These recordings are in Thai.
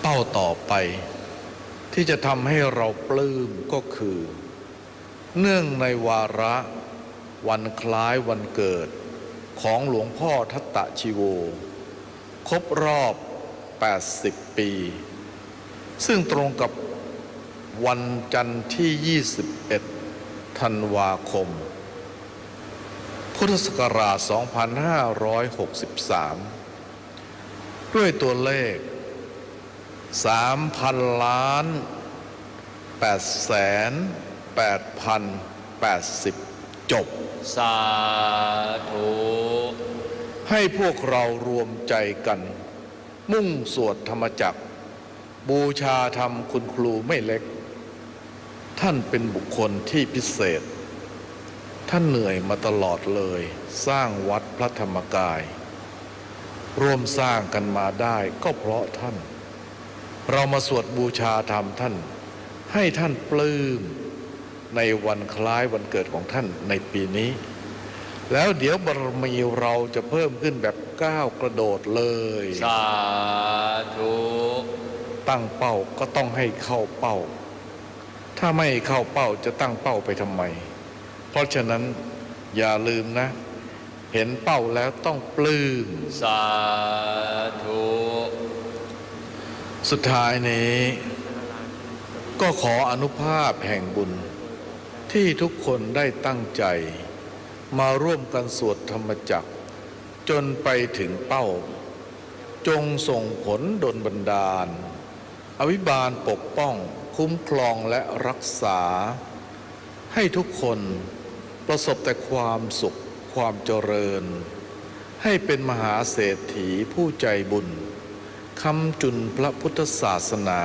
เป้าต่อไป ที่จะทำให้เราปลื้มก็คือ เนื่องในวาระวันคล้ายวันเกิดของหลวงพ่อทัตตะชีโว ครบรอบ 80 ปี ซึ่งตรงกับวันจันทร์ที่ 21 ธันวาคม พุทธศักราช 2563 ด้วยตัวเลข 3,000ล้าน8แสน8,080จบ สาธุ ให้พวกเรารวมใจกัน มุ่งสวดธรรมจักร บูชาธรรมคุณครูไม่เล็ก ท่านเป็นบุคคลที่พิเศษ ท่านเหนื่อยมาตลอดเลย สร้างวัดพระธรรมกาย ร่วมสร้างกันมาได้ก็เพราะท่าน เรามาสวดบูชาธรรมท่าน ให้ท่านปลื้มในวันคล้ายวันเกิดของท่านในปีนี้ แล้วเดี๋ยวบารมีเราจะเพิ่มขึ้นแบบก้าวกระโดดเลย สาธุตั้งเป้าก็ต้องให้เข้าเป้า ถ้าไม่เข้าเป้าจะตั้งเป้าไปทำไม เพราะฉะนั้นอย่าลืมนะ เห็นเป้าแล้วต้องปลื้มสาธุ สุดท้ายนี้ ก็ขออนุภาพแห่งบุญ ที่ทุกคนได้ตั้งใจ มาร่วมกันสวดธรรมจักร จนไปถึงเป้า จงส่งผลดลบันดาล อวิบาลปกป้องคุ้มครองและรักษา ให้ทุกคนประสบแต่ความสุขความเจริญ ให้เป็นมหาเศรษฐีผู้ใจบุญ คำจุนพระพุทธศาสนา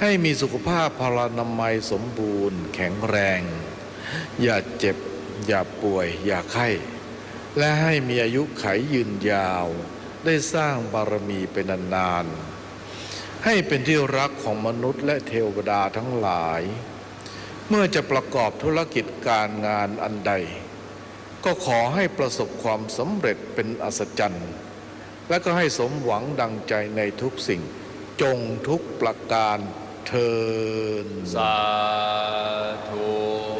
ให้มีสุขภาพพลานามัยสมบูรณ์ แข็งแรง อย่าเจ็บ อย่าป่วย อย่าไข้ และให้มีอายุไขยืนยาว ได้สร้างบารมีเป็นนานๆ ให้เป็นที่รักของมนุษย์และเทวดาทั้งหลาย เมื่อจะประกอบธุรกิจการงานอันใด ก็ขอให้ประสบความสำเร็จเป็นอัศจรรย์ และก็ให้สมหวังดังใจในทุกสิ่ง จงทุกประการเทินสาธุ